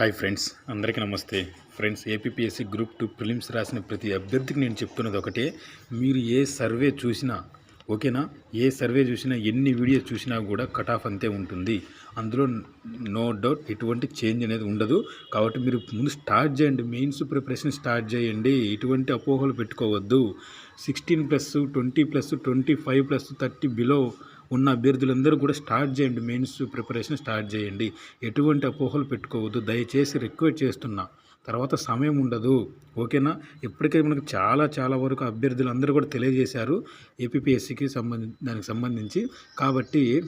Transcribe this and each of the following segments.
Hi friends అందరికీ నమస్తే. Friends APSC group two prelims రాసిన ప్రతి అభ్యర్థికి నేను చెప్తున్నది ఒకటే మీరు ఏ సర్వే చూసినా ఓకేనా? ఏ సర్వే చూసినా ఎన్ని వీడియోస్ చూసినా కూడా కట్ ఆఫ్ అంతే ఉంటుంది. అందులో నో డౌట్ ఎటువంటి చేంజ్ అనేది ఉండదు. కాబట్టి మీరు ముందు స్టార్ట్ చేయండి. మెయిన్స్ ప్రిపరేషన్ స్టార్ట్ చేయండి. ఎటువంటి అపోహలు పెట్టుకోవద్దు. Sixteen plus twenty plus twenty five plus thirty below ఉన్న అభ్యర్థులందరూ కూడా స్టార్ట్ చేయండి. మెయిన్స్ ప్రిపరేషన్ స్టార్ట్ చేయండి. ఎటువంటి అపోహలు పెట్టుకోవద్దు. దయచేసి రిక్వెస్ట్ చేస్తున్నా. తర్వాత సమయం ఉండదు. ఓకేనా? ఇప్పటికే మనకు చాలా చాలా వరకు అభ్యర్థులు అందరూ కూడా తెలియజేశారు. ఏపీఎస్సికి సంబంధించి దానికి సంబంధించి. కాబట్టి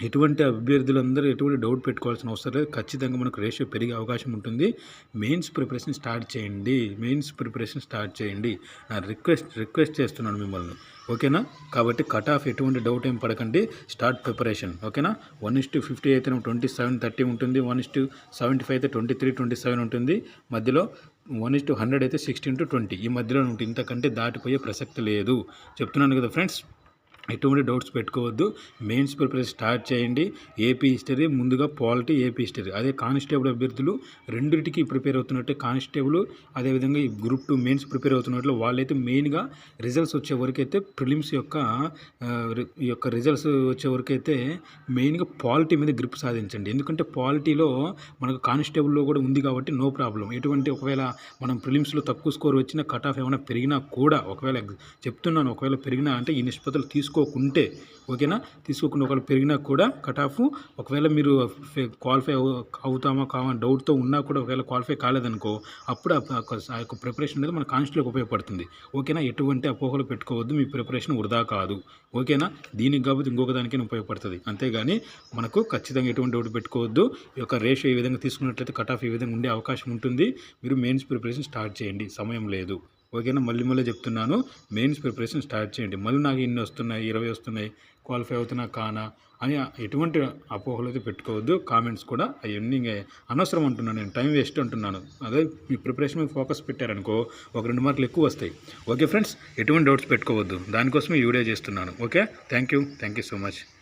ఎటువంటి అభ్యర్థులందరూ ఎటువంటి డౌట్ పెట్టుకోవాల్సిన అవసరం లేదు. ఖచ్చితంగా మనకు రేషియో పెరిగే అవకాశం ఉంటుంది. మెయిన్స్ ప్రిపరేషన్ స్టార్ట్ చేయండి. మెయిన్స్ ప్రిపరేషన్ స్టార్ట్ చేయండి. నా రిక్వెస్ట్ రిక్వెస్ట్ చేస్తున్నాను మిమ్మల్ని. ఓకేనా? కాబట్టి కట్ ఆఫ్ ఎటువంటి డౌట్ ఏం పడకండి. స్టార్ట్ ప్రిపరేషన్ ఓకేనా? వన్ ఇస్ టు ఫిఫ్టీ అయితే ట్వంటీ సెవెన్ థర్టీ ఉంటుంది. One is to seventy five అయితే ట్వంటీ త్రీ ట్వంటీ సెవెన్ ఉంటుంది. మధ్యలో వన్ ఇస్ టు హండ్రెడ్ అయితే సిక్స్టీన్ టు ట్వంటీ ఈ మధ్యలో ఉంటుంది ఇంతకంటే దాటిపోయే ప్రసక్తి లేదు. చెప్తున్నాను కదా ఫ్రెండ్స్ ఎటువంటి డౌట్స్ పెట్టుకోవద్దు. మెయిన్స్ ప్రిపరేషన్ స్టార్ట్ చేయండి. ఏపీ హిస్టరీ ముందుగా పాలిటీ ఏపీ హిస్టరీ. అదే కానిస్టేబుల్ అభ్యర్థులు రెండింటికి ప్రిపేర్ అవుతున్నట్టే కానిస్టేబుల్ అదేవిధంగా ఈ గ్రూప్ టూ మెయిన్స్ ప్రిపేర్ అవుతున్నట్లు వాళ్ళైతే మెయిన్గా రిజల్ట్స్ వచ్చే వరకు అయితే ప్రిలిమ్స్ యొక్క ఈ యొక్క రిజల్ట్స్ వచ్చే వరకు అయితే మెయిన్గా పాలిటీ మీద గ్రిప్ సాధించండి. ఎందుకంటే పాలిటీలో మనకు కానిస్టేబుల్లో కూడా ఉంది కాబట్టి నో ప్రాబ్లం ఎటువంటి ఒకవేళ మనం ప్రిలిమ్స్లో తక్కువ స్కోర్ వచ్చినా కట్ ఆఫ్ ఏమైనా పెరిగినా కూడా ఒకవేళ చెప్తున్నాను ఒకవేళ పెరిగినా అంటే ఈ నిష్పత్తులు తీసుకోకుంటే ఓకేనా? తీసుకోకుండా ఒకవేళ పెరిగినా కూడా కట్ ఆఫ్ ఒకవేళ మీరు క్వాలిఫై అవుతామా కావా డౌట్తో ఉన్నా కూడా ఒకవేళ క్వాలిఫై కాలేదనుకో అప్పుడు ఆ యొక్క ప్రిపరేషన్ అనేది మన కాన్స్టిట్యూట్కి ఉపయోగపడుతుంది. ఓకేనా? ఎటువంటి అపోహలు పెట్టుకోవద్దు మీ ప్రిపరేషన్ వృధా కాదు. ఓకేనా? దీనికి కాబట్టి ఇంకొక దానికైనా ఉపయోగపడుతుంది. అంతేగాని మనకు ఖచ్చితంగా ఎటువంటి డౌట్ పెట్టుకోవద్దు. ఈ యొక్క రేషియో ఏ విధంగా తీసుకున్నట్లయితే కట్ ఆఫ్ ఈ విధంగా ఉండే అవకాశం ఉంటుంది. మీరు మెయిన్స్ ప్రిపరేషన్ స్టార్ట్ చేయండి. సమయం లేదు. ఓకేనా? మళ్ళీ మళ్ళీ చెప్తున్నాను. మెయిన్స్ ప్రిపరేషన్ స్టార్ట్ చేయండి. మళ్ళీ నాకు ఇన్ని వస్తున్నాయి ఇరవై వస్తున్నాయి క్వాలిఫై అవుతున్నా కానా అని ఎటువంటి అపోహలు అయితే పెట్టుకోవద్దు. కామెంట్స్ కూడా అవన్నీ అనవసరం అంటున్నాను నేను. టైం వేస్ట్ అంటున్నాను. అదే మీ ప్రిపరేషన్ మీద ఫోకస్ పెట్టారనుకో ఒక రెండు మార్కులు ఎక్కువ వస్తాయి. ఓకే ఫ్రెండ్స్ ఎటువంటి డౌట్స్ పెట్టుకోవద్దు. దానికోసం ఈ వీడియో చేస్తున్నాను. Okay? Thank you. Thank you so much.